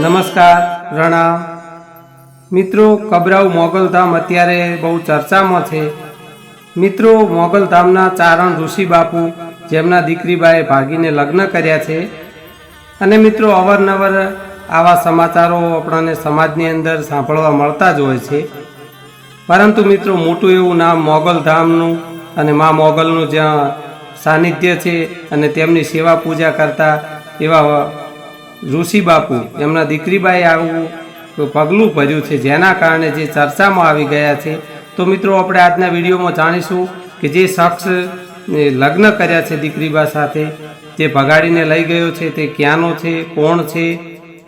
નમસ્કાર, રણા. મિત્રો, કબરાઉ મોગલધામ અત્યારે બહુ ચર્ચામાં છે. મિત્રો મોગલધામના ચારણ ઋષિ બાપુ જેમના દીકરીબાએ ભાગીને લગ્ન કર્યા છે. અને મિત્રો, અવારનવાર આવા સમાચારો આપણને સમાજની અંદર સાંભળવા મળતા જ હોય છે. પરંતુ મિત્રો, મોટું એવું નામ મોગલધામનું અને મા મોગલનું જ્યાં સાનિધ્ય છે અને તેમની સેવા પૂજા કરતા એવા ઋષિ બાપુ, એમના દીકરીબાએ આવું પગલું ભર્યું છે. જેના કારણે જે ચર્ચામાં આવી ગયા છે. તો મિત્રો, આપણે આજના વિડીયોમાં જાણીશું કે જે શખ્સ લગ્ન કર્યા છે દીકરીબા સાથે જે ભગાડીને લઈ ગયો છે, તે ક્યાંનો છે, કોણ છે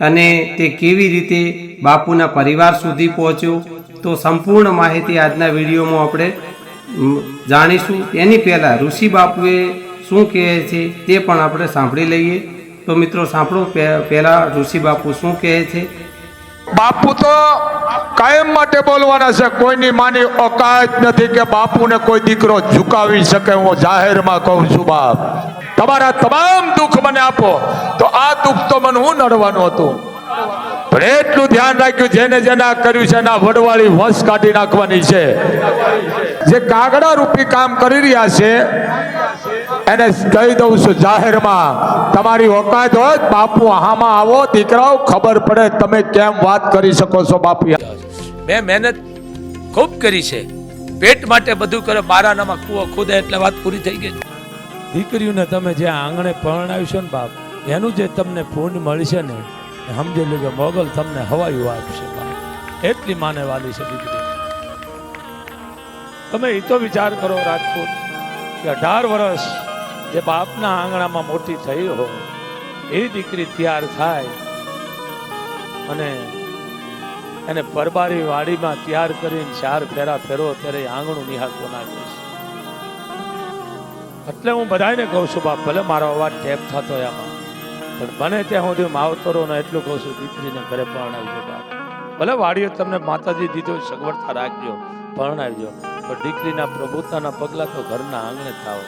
અને તે કેવી રીતે બાપુના પરિવાર સુધી પહોંચ્યો. તો સંપૂર્ણ માહિતી આજના વિડીયોમાં આપણે જાણીશું. એની પહેલાં ઋષિ બાપુએ શું કહે છે તે પણ આપણે સાંભળી લઈએ. તો મિત્રો સાંભળો પહેલા ઋષિ બાપુ શું કહે છે? બાપુ તો કાયમ માટે બોલવાના છે, કોઈની માની ઓકાત નથી કે બાપુને કોઈ દીકરો ઝુકાવી શકે, હું જાહેરમાં કહું છું બાપ. તમારા તમામ દુઃખ મને આપો, તો આ દુઃખ તો મને હું નડવાનું હતું? પણ એટલું ધ્યાન રાખ્યું, જેને જેના કર્યું છે, એના વડવાળી વંશ કાઢી નાખવાની છે. જે કાગડા રૂપી કામ કરી રહ્યા છે એને કહી દઉં છું જાહેરમાં તમારી ઓકાત હોય બાપુ આમાં આવો દીકરાઓ ખબર પડે તમે કેમ વાત કરી શકો છો બાપુ. મેં મહેનત ખૂબ કરી છે. પેટ માટે બધું કરે મારા નામાં કૂવો ખુદે એટલે વાત પૂરી થઈ ગઈ. દીકરીઓને તમે જે આંગણે પરણાવ્યું છે ને બાપ એનું જે તમને પુણ્ય મળશે ને એ સમજી લો કે મોગલ તમને હવાયું આપશે બાપ. એટલી માને વાલી છે દીકરી. તમે એ તો વિચાર કરો રાજપૂત, કે અઢાર વર્ષ જે બાપના આંગણામાં મોટી થઈ હોય એ દીકરી તૈયાર થાય અને એને પરબારી વાડીમાં તૈયાર કરીને ચાર ફેરા ફેરો ત્યારે આંગણું નિહાળતો નાખીશ. એટલે હું બધાને કહું છું, બાપ, ભલે મારો અવાજ ટેપ થતો એમાં પણ બને ત્યાં સુધી માવતરો ને એટલું કહું છું, દીકરીને ઘરે પરણાવજો બાપ. ભલે વાડીએ તમને માતાજી દીધો સગવડતા રાખજો, પરણાવજો. પણ દીકરીના પ્રભુતાના પગલા તો ઘરના આંગણે થાવ.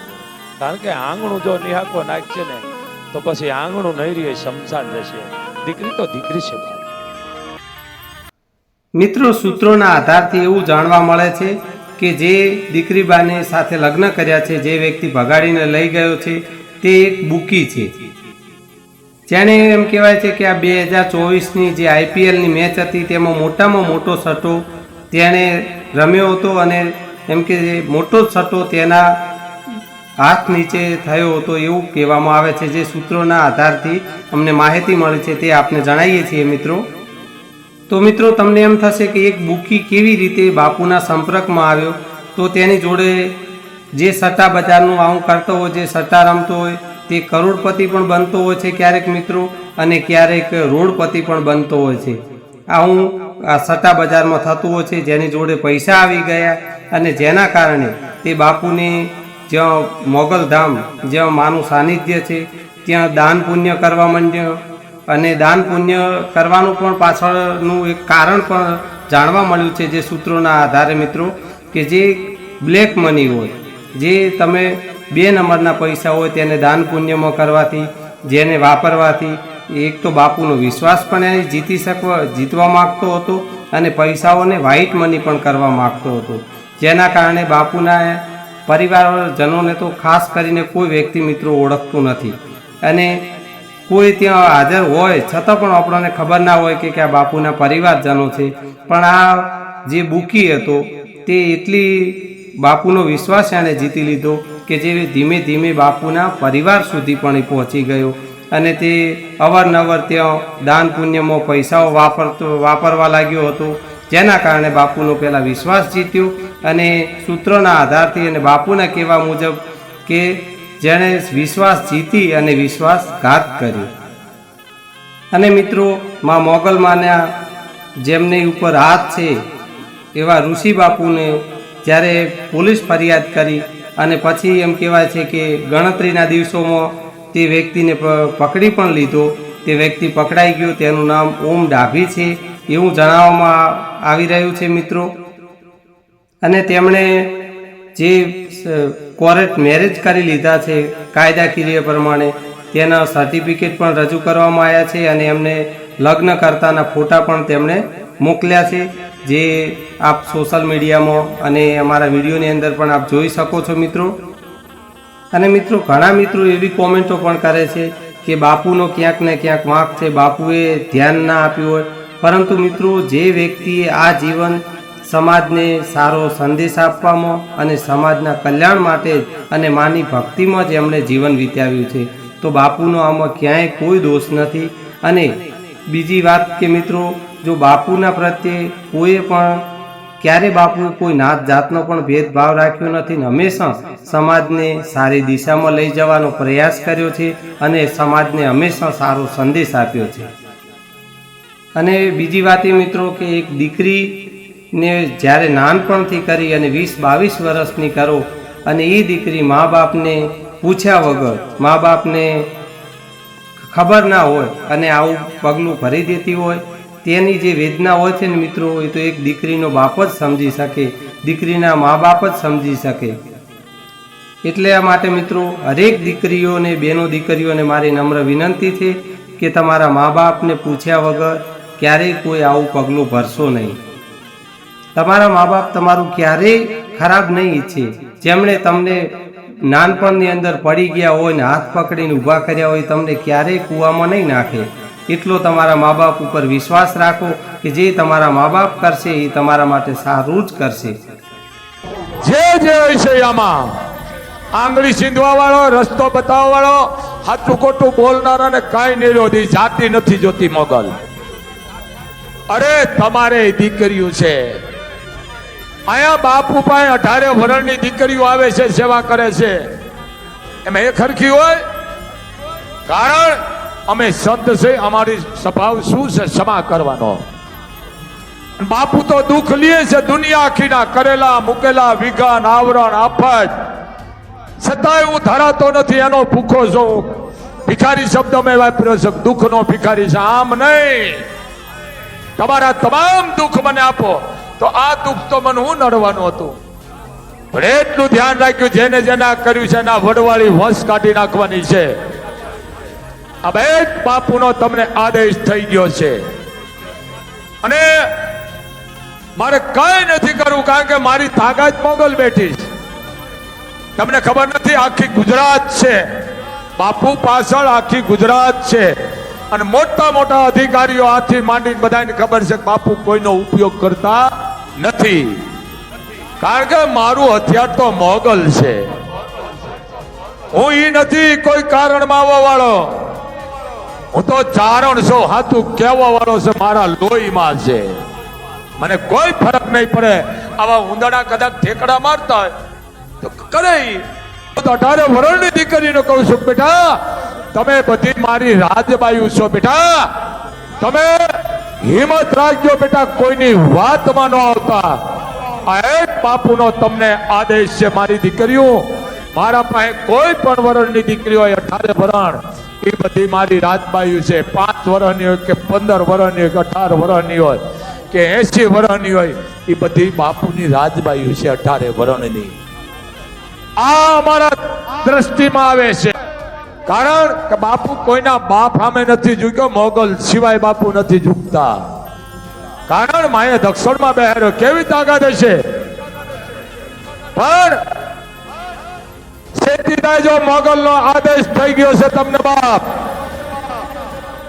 કારણ કે આંગણું જો નિહાકો નાખશે ને, તો પછી આંગણું નહીં રહે, શમશાન રહેશે. દીકરી તો દીકરી છે મિત્રો, સૂત્રોના આધારથી એવું જાણવા મળે છે કે જે દીકરીબાને સાથે લગ્ન કર્યા છે, જે વ્યક્તિ ભગાડીને લઈ ગયો છે, તે એક બુકી છે. જેને એમ કહેવાય છે કે આ બે હજાર ચોવીસની જે આઈપીએલની મેચ હતી, તેમાં મોટામાં મોટો સટ્ટો તેણે રમ્યો હતો અને એમ કે મોટો સટ્ટો તેના હાથ નીચે થયો હતો એવું કહેવામાં આવે છે જે સૂત્રોના આધારથી અમને માહિતી મળે છે તે આપને જણાવીએ છીએ મિત્રો. તો મિત્રો તમને એમ થશે કે એક બુકી કેવી રીતે બાપુના સંપર્કમાં આવ્યો? તો તેની જોડે જે સટ્ટા બજારનું આવું કરતો હોય, જે સટ્ટા રમતો હોય, તે કરોડપતિ પણ બનતો હોય છે ક્યારેક મિત્રો અને ક્યારેક રોડપતિ પણ બનતો હોય છે. આવું આ સટ્ટા બજારમાં થતું હોય છે, જેની જોડે પૈસા આવી ગયા અને જેના કારણે તે બાપુને જ્યાં મોગલધામ જ્યાં માનું સાનિધ્ય છે, ત્યાં દાન પુણ્ય કરવા માંડ્યો. અને દાન પુણ્ય કરવાનું પણ પાછળનું એક કારણ પણ જાણવા મળ્યું છે જે સૂત્રોના આધારે મિત્રો, કે જે બ્લેક મની હોય, જે તમે બે નંબરના પૈસા હોય તેને દાન પુણ્યમાં કરવાથી, જેને વાપરવાથી, એક તો બાપુનો વિશ્વાસ પણ એ જીતી શકવા, જીતવા માગતો હતો અને પૈસાઓને વ્હાઇટ મની પણ કરવા માગતો હતો. જેના કારણે બાપુના પરિવારજનોને તો ખાસ કરીને કોઈ વ્યક્તિ મિત્રો ઓળખતું નથી. અને કોઈ ત્યાં હાજર હોય, છતાં પણ આપણને ખબર ના હોય કે આ બાપુના પરિવારજનો છે. પણ આ જે બુકી હતો, તે એટલી બાપુનો વિશ્વાસ એણે જીતી લીધો કે જે ધીમે ધીમે બાપુના પરિવાર સુધી પણ પહોંચી ગયો. અને તે અવારનવાર ત્યાં દાન પુણ્યમાં પૈસાઓ વાપરતો, વાપરવા લાગ્યો હતો. જેના કારણે બાપુનો પહેલાં વિશ્વાસ જીત્યો અને સૂત્રોના આધારથી અને બાપુના કહેવા મુજબ કે જેણે વિશ્વાસ જીતી અને વિશ્વાસઘાત કર્યો. અને મિત્રો, માં મોગલમાના જેમની ઉપર હાથ છે, એવા ઋષિ બાપુને જ્યારે પોલીસ ફરિયાદ કરી અને પછી એમ કહેવાય છે કે ગણતરીના દિવસોમાં તે વ્યક્તિને પકડી પણ લીધો તે વ્યક્તિ પકડાઈ ગયો. તેનું નામ ઓમ ડાભી છે એવું જણાવવામાં આવી રહ્યું છે મિત્રો. અને તેમણે જે કોર્ટ મેરેજ કરી લીધા છે કાયદાકીય પ્રમાણે, તેના સર્ટિફિકેટ પણ રજૂ કરવામાં આવ્યા છે અને એમને લગ્ન કરતાના ફોટા પણ તેમણે મોકલ્યા છે, જે આપ સોશિયલ મીડિયામાં અને અમારા વિડીયોની અંદર પણ આપ જોઈ શકો છો મિત્રો. અને મિત્રો, ઘણા મિત્રો એવી કોમેન્ટો પણ કરે છે કે બાપુનો ક્યાંક ને ક્યાંક વાંક છે, બાપુએ ધ્યાન ના આપ્યું હોય. પરંતુ મિત્રો, જે વ્યક્તિએ આ જીવન સમાજને સારો સંદેશ આપવામાં અને સમાજના કલ્યાણ માટે અને માની ભક્તિમાં જ એમણે જીવન વિતાવ્યું છે, તો બાપુનો આમાં ક્યાંય કોઈ દોષ નથી. અને બીજી વાત કે મિત્રો, જો બાપુના પ્રત્યે કોઈ પણ ક્યારે બાપુએ કોઈ નાત જાતનો પણ ભેદભાવ રાખ્યો નથી ને હંમેશા સમાજને સારી દિશામાં લઈ જવાનો પ્રયાસ કર્યો છે અને સમાજને હંમેશા સારો સંદેશ આપ્યો છે. અને બીજી વાત એ મિત્રો કે એક દીકરીને જ્યારે નાનપણથી કરી અને વીસ બાવીસ વર્ષની કરો અને એ દીકરી મા બાપને પૂછ્યા વગર, મા બાપને ખબર ના હોય અને આવું પગલું ભરી દેતી હોય તેની જે વેદના હોય છે ને મિત્રો, એ તો એક દીકરીનો બાપ જ સમજી શકે, દીકરીના મા બાપ જ સમજી શકે. એટલે આ માટે મિત્રો, હરેક દીકરીઓને બેનો દીકરીઓને મારી નમ્ર વિનંતી છે કે તમારા મા બાપને પૂછ્યા વગર ક્યારેય કોઈ આવું પગલું ભરશો નહીં. તમારા મા બાપ તમારું ક્યારેય ખરાબ નહીં ઈચ્છે. જેમણે તમને નાનપણની અંદર પડી ગયા હોય ને હાથ પકડીને ઊભા કર્યા હોય, તમને ક્યારેય કૂવામાં નહીં નાખે. એટલો તમારા મા બાપ ઉપર વિશ્વાસ રાખો કે જે તમારા મા બાપ કરશે એ તમારા માટે સારું જ કરશે. જે જે હોય આમાં, આંગળી સીંધવા વાળો રસ્તો બતાવવા વાળો સાચું ખોટું બોલનારાને કાંઈ નહીં રોધી, જાતિ નથી જોતી મોગલ. અરે, તમારે દીકરીઓ છે. અહીંયા બાપુ પાસે અઢારે વરણની દીકરીઓ આવે છે, સેવા કરે છે. એમાં એ ખરખી હોય. કારણ અમે સંત છે, અમારી સ્વભાવ શું છે ક્ષમા કરવાનો? બાપુ તો દુઃખ લે છે, દુનિયા આખીના કરેલા, મૂકેલા, વિઘન, આવરણ, આફત. છતાંય હું ધરાતો નથી, એનો ભૂખો છું ભિખારી શબ્દ મેં વાપર્યો છે, દુઃખનો ભિખારી છે, આમ નહીં. તમારા તમામ દુઃખ મને આપો. તો આ દુઃખ તો મને હું નડવાનું હતું? પણ એટલું ધ્યાન રાખ્યું, જેને જેના કર્યું છે, એના વડવાળી વંશ કાઢી નાખવાની છે. બે બાપુનો તમને આદેશ થઈ ગયો છે. અને મારે કઈ નથી કરવું, કારણ કે મારી તાકાત મોગલ બેઠી છે. તમને ખબર નથી, આખી ગુજરાત છે. બાપુ પાછળ આખી ગુજરાત છે. અને મોટા મોટા અધિકારીઓ આથી માંડીને બધાને ખબર છે બાપુ કોઈનો ઉપયોગ કરતા નથી. કારણ કે મારું હથિયાર તો મોગલ છે. હું ઈ નથી, કોઈ કારણમાં આવવા વાળો. હું તો ચારણ છો, હાથું કહેવા વાળો છે, મારા લોહીમાં છે. મને કોઈ ફરક નહીં પડે. આવા ઉંદડા કદાચ ઠેકડા મારતા હોય, તો કરે તો અઢારે વરણની દીકરીને કહું છું, બેટા, તમે બધી મારી રાજબાયુ છો, બેટા. તમે હિંમત રાખજો, બેટા, કોઈની વાતમાં ન આવતા. આ એક બાપુનો તમને આદેશ છે, મારી દીકરીઓ. મારા પાસે કોઈ પણ વરણની દીકરી હોય, અઢારે વરણ. એ બધી મારી રાજબાયુ છે. પાંચ વર્ષની હોય કે પંદર વર્ષની હોય કે અઢાર વર્ષની હોય કે એસી વર્ષની હોય એ બધી બાપુની રાજબાયુ છે અઢારે વર્ષની આ અમારા દ્રષ્ટિમાં આવે છે. કારણ કે બાપુ કોઈના બાપ સામે નથી ઝૂક્યો, મોગલ સિવાય બાપુ નથી ઝૂકતા. કારણ માએ દક્ષિણમાં બેહાર્યો. કેવી તાકાત હશે? પણ શેતીદાય જો મોગલનો આદેશ થઈ ગયો છે તમને બાપ.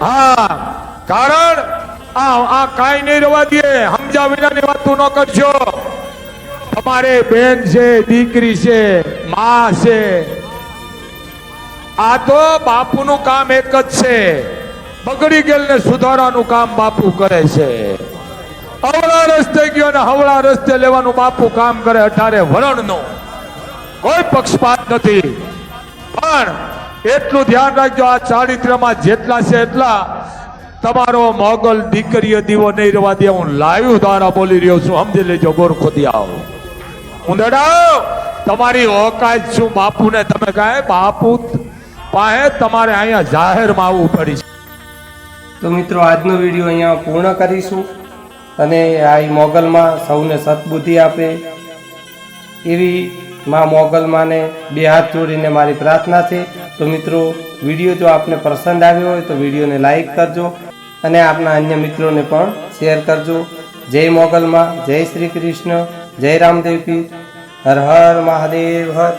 હા, કારણ આ આ કાંઈ નહીં રવા દે. સમજા વિનાની વાતો ન કરજો. તમારે બેન છે, દીકરી છે, માં છે. આ તો બાપુનું કામ એક જ છે. બગડી ગયેલને સુધારવાનું કામ બાપુ કરે છે. અવળા રસ્તે ગયો ને હવળા રસ્તે લેવાનું બાપુ કામ કરે અઢારે વરણનું. કોઈ પક્ષપાત નથી. પણ એટલું ધ્યાન રાખજો, આ ચારિત્રમાં જેટલા છે એટલા. તમારો મોગલ દીકરીએ દીવો નહીં રવા દે, હું લાઈવ દ્વારા બોલી રહ્યો છું. સમજી લેજો, ગોરખો આવો. ઉંદડાઓ તમારી ઓકાત શું બાપુને. તમે કહે બાપુ પાસે તમારે અહીંયા જાહેરમાં આવવું પડી તો મિત્રો, આજનો વીડિયો અહીંયા પૂર્ણ કરીશું અને આ મોગલમાં સૌને સદબુદ્ધિ આપે એવી માં મોગલમાંને બે હાથ જોડીને મારી પ્રાર્થના છે. તો મિત્રો, વીડિયો જો આપને પસંદ આવ્યો હોય તો વિડીયોને લાઈક કરજો અને આપના અન્ય મિત્રોને પણ શેર કરજો. જય મોગલમાં, જય શ્રી કૃષ્ણ, જય રામદેવી હર હર મહાદેવ, હર